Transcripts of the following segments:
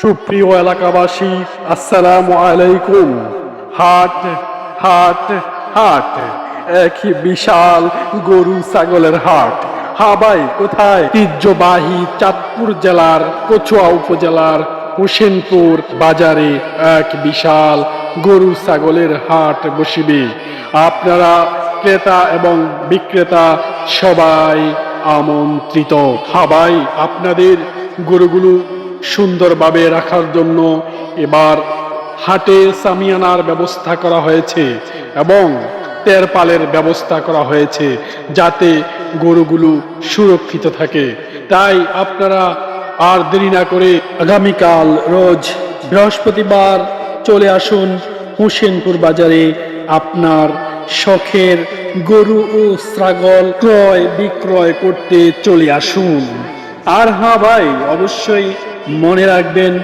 সুপ্রিয় এলাকাবাসী, আসসালামু আলাইকুম। হাট হাট হাট। এক বিশাল গরু ছাগলের হাট। হাবাই কোথায়? ঐতিহ্যবাহী চাঁদপুর জেলার কচুয়া উপজেলার হোসেনপুর বাজারে এক বিশাল গরু ছাগলের হাট বসিবে। আপনারা ক্রেতা এবং বিক্রেতা সবাই আমন্ত্রিত। হাবাই, আপনাদের গরুগুলো সুন্দরভাবে রাখার জন্য এবার হাটে সামিয়ানার ব্যবস্থা করা হয়েছে এবং তেরপালের ব্যবস্থা করা হয়েছে যাতে গরুগুলো সুরক্ষিত থাকে। তাই আপনারা আর দেরি না করে আগামীকাল রোজ বৃহস্পতিবার চলে আসুন হোসেনপুর বাজারে। আপনার শখের গরু ও ছাগল ক্রয় বিক্রয় করতে চলে আসুন। আর হ্যাঁ ভাই, অবশ্যই মনে রাখবেন,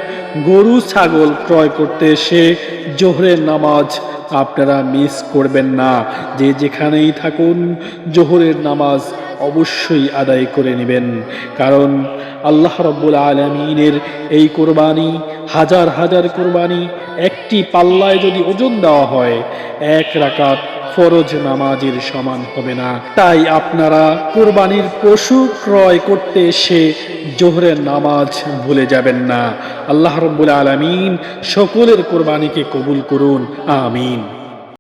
গরু, ছাগল ক্রয় করতে এসে জোহরের নামাজ আপনারা মিস করবেন না। যে যেখানেই থাকুন, জোহরের নামাজ অবশ্যই আদায় করে নেবেন। কারণ আল্লাহ রব্বুল আলমিনের এই কোরবানি, হাজার হাজার কোরবানি একটি পাল্লায় যদি ওজন দেওয়া হয়, এক রাকাত ফরজ নামাজের সমান হবে না। তাই আপনারা কোরবানির পশু ক্রয় করতে এসে জোহরের নামাজ ভুলে যাবেন না। আল্লাহ রব্বুল আলমিন সকলের কোরবানিকে কবুল করুন। আমিন।